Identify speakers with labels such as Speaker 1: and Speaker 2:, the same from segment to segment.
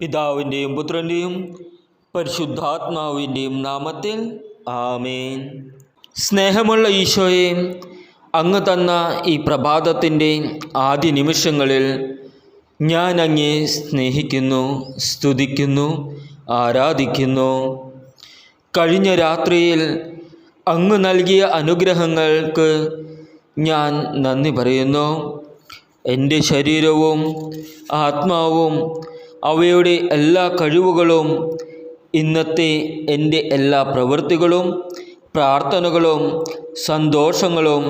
Speaker 1: പിതാവിന്റെയും പുത്രന്റെയും പരിശുദ്ധാത്മാവിന്റെയും നാമത്തിൽ ആമേൻ. സ്നേഹമുള്ള ഈശോയെ അങ്ങ് തന്ന ഈ പ്രഭാതത്തിന്റെ ആദ്യ നിമിഷങ്ങളിൽ ഞാൻ അങ്ങേ സ്നേഹിക്കുന്നു സ്തുതിക്കുന്നു ആരാധിക്കുന്നു. കഴിഞ്ഞ രാത്രിയിൽ അങ്ങ് നൽകിയ അനുഗ്രഹങ്ങൾക്ക് ഞാൻ നന്ദി പറയുന്നു. എന്റെ ശരീരവും ആത്മാവും അവയുടെ എല്ലാ കഴിവുകളും ഇന്നത്തെ എന്റെ എല്ലാ പ്രവൃത്തികളും പ്രാർത്ഥനകളും സന്തോഷങ്ങളും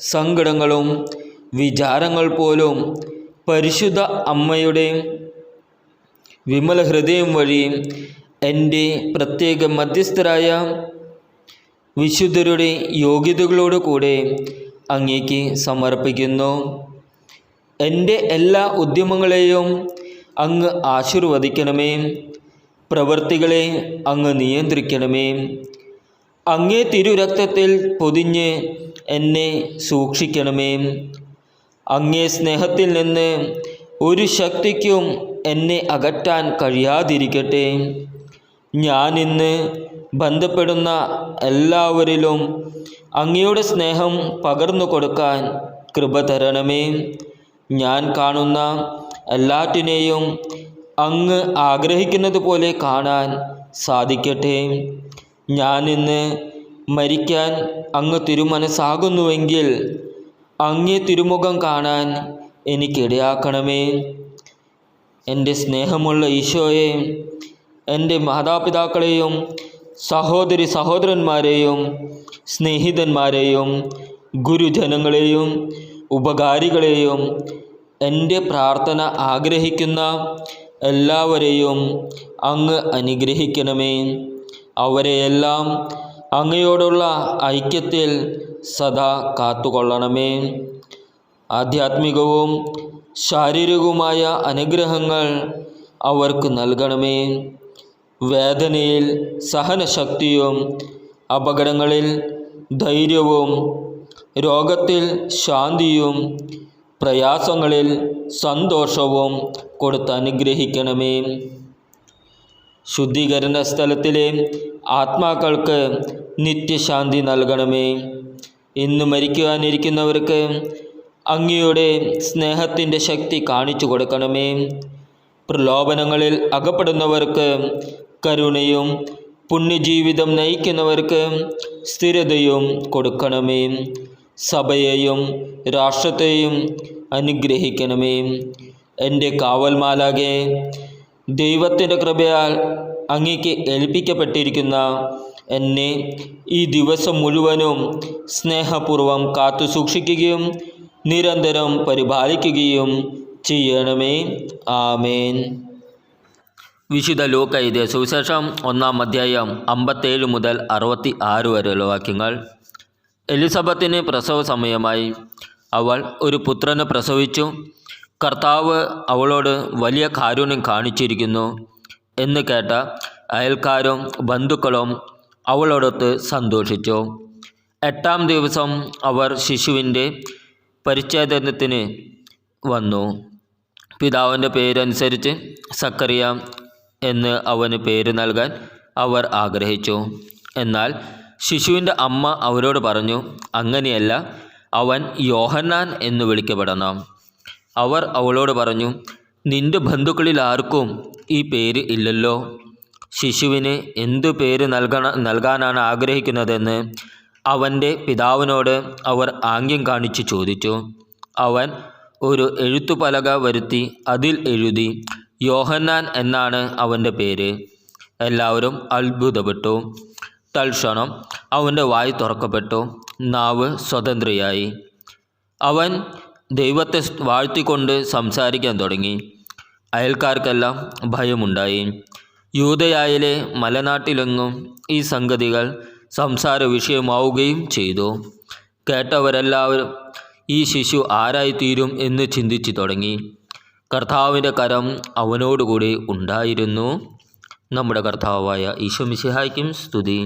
Speaker 1: സങ്കടങ്ങളും വിചാരങ്ങൾ പോലും പരിശുദ്ധ അമ്മയുടെ വിമല ഹൃദയം വഴി എന്റെ പ്രത്യേക മധ്യസ്ഥരായ വിശുദ്ധരുടെ യോഗ്യതകളോട് കൂടെ അങ്ങേക്ക് സമർപ്പിക്കുന്നു. എന്റെ എല്ലാ ഉദ്യമങ്ങളെയും അങ്ങ് ആശീർവദിക്കണമേ. പ്രവൃത്തികളെ അങ്ങ് നിയന്ത്രിക്കണമേ. അങ്ങേ തിരുരക്തത്തിൽ പൊതിഞ്ഞ് എന്നെ സൂക്ഷിക്കണമേ. അങ്ങേ സ്നേഹത്തിൽ നിന്ന് ഒരു ശക്തിക്കും എന്നെ അകറ്റാൻ കഴിയാതിരിക്കട്ടെ. ഞാനിന്ന് ബന്ധപ്പെടുന്ന എല്ലാവരിലും അങ്ങയുടെ സ്നേഹം പകർന്നു കൊടുക്കാൻ കൃപ തരണമേ. ഞാൻ കാണുന്ന എല്ലാറ്റിനെയും അങ്ങ് ആഗ്രഹിക്കുന്നത് പോലെ കാണാൻ സാധിക്കട്ടെ. ഞാൻ ഇന്ന് മരിക്കാൻ അങ്ങ് തിരുമനസ്സാകുന്നുവെങ്കിൽ അങ്ങേ തിരുമുഖം കാണാൻ എനിക്കിടയാക്കണമേ. എന്റെ സ്നേഹമുള്ള ഈശോയെ എന്റെ മാതാപിതാക്കളെയും സഹോദരി സഹോദരന്മാരെയും സ്നേഹിതന്മാരെയും ഗുരുജനങ്ങളെയും ഉപകാരികളെയും എന്റെ പ്രാർത്ഥന ആഗ്രഹിക്കുന്ന എല്ലാവരെയും അങ്ങ് അനുഗ്രഹിക്കണമേ. അവരെയെല്ലാം അങ്ങയോടുള്ള ഐക്യത്തിൽ സദാ കാത്തുകൊള്ളണമേ. ആധ്യാത്മികവും ശാരീരികവുമായ അനുഗ്രഹങ്ങൾ അവർക്ക് നൽകണമേ. വേദനയിൽ സഹനശക്തിയും അപകടങ്ങളിൽ ധൈര്യവും രോഗത്തിൽ ശാന്തിയും പ്രയാസങ്ങളിൽ സന്തോഷവും കൊടുത്ത് അനുഗ്രഹിക്കണമേ. ശുദ്ധീകരണ സ്ഥലത്തിലെ ആത്മാക്കൾക്ക് നിത്യശാന്തി നൽകണമേ. ഇന്ന് മരിക്കുവാനിരിക്കുന്നവർക്ക് അങ്ങയുടെ സ്നേഹത്തിന്റെ ശക്തി കാണിച്ചു കൊടുക്കണമേ. പ്രലോഭനങ്ങളിൽ അകപ്പെടുന്നവർക്ക് കരുണയും പുണ്യജീവിതം നയിക്കുന്നവർക്ക് സ്ഥിരതയും കൊടുക്കണമേ. സഭയെയും രാഷ്ട്രത്തെയും അനുഗ്രഹിക്കണമേ. എന്റെ കാവൽമാലാകെ ദൈവത്തിന്റെ കൃപയാൽ അങ്ങേക്ക് ഏൽപ്പിക്കപ്പെട്ടിരിക്കുന്ന എന്നെ ഈ ദിവസം മുഴുവനും സ്നേഹപൂർവം കാത്തു സൂക്ഷിക്കുകയും നിരന്തരം പരിപാലിക്കുകയും ചെയ്യണമേ. ആമേൻ. വിശുദ്ധ ലോക ഇതേ സുവിശേഷം ഒന്നാം അധ്യായം അമ്പത്തേഴ് മുതൽ അറുപത്തി ആറ് വരെയുള്ള വാക്യങ്ങൾ. എലിസബത്തിന് പ്രസവ സമയമായി. അവൾ ഒരു പുത്രനെ പ്രസവിച്ചു. കർത്താവ് അവളോട് വലിയ കാരുണ്യം കാണിച്ചിരിക്കുന്നു എന്ന് കേട്ട അയൽക്കാരും ബന്ധുക്കളും അവളോടൊത്ത് സന്തോഷിച്ചു. എട്ടാം ദിവസം അവർ ശിശുവിന്റെ പരിച്ഛേദനത്തിന് വന്നു. പിതാവിന്റെ പേരനുസരിച്ച് സക്കറിയ എന്ന് അവന് പേര് നൽകാൻ അവർ ആഗ്രഹിച്ചു. എന്നാൽ ശിശുവിന്റെ അമ്മ അവരോട് പറഞ്ഞു അങ്ങനെയല്ല അവൻ യോഹന്നാൻ എന്ന് വിളിക്കപ്പെടണം. അവർ അവളോട് പറഞ്ഞു നിന്റെ ബന്ധുക്കളിൽ ആർക്കും ഈ പേര് ഇല്ലല്ലോ. ശിശുവിന് എന്തു പേര് നൽകണ നൽകാനാണ് ആഗ്രഹിക്കുന്നതെന്ന് അവന്റെ പിതാവിനോട് അവർ ആംഗ്യം കാണിച്ചു ചോദിച്ചു. അവൻ ഒരു എഴുത്തുപലക വരുത്തി അതിൽ എഴുതി യോഹന്നാൻ എന്നാണ് അവന്റെ പേര്. എല്ലാവരും അത്ഭുതപ്പെട്ടു. തൽക്ഷണം അവന്റെ വായി തുറക്കപ്പെട്ടു. നാവ് സ്വതന്ത്രയായി. അവൻ ദൈവത്തെ വാഴ്ത്തിക്കൊണ്ട് സംസാരിക്കാൻ തുടങ്ങി. അയൽക്കാർക്കെല്ലാം ഭയമുണ്ടായി. യൂതയായിലെ മലനാട്ടിലെങ്ങും ഈ സംഗതികൾ സംസാര വിഷയമാവുകയും ചെയ്തു. കേട്ടവരെല്ലാവരും ഈ ശിശു ആരായിത്തീരും എന്ന് ചിന്തിച്ചു തുടങ്ങി. കർത്താവിന്റെ കരം അവനോടുകൂടി ഉണ്ടായിരുന്നു. നമ്മുടെ കർത്താവായ ഈശോ മിശിഹായ്ക്കും സ്തുതി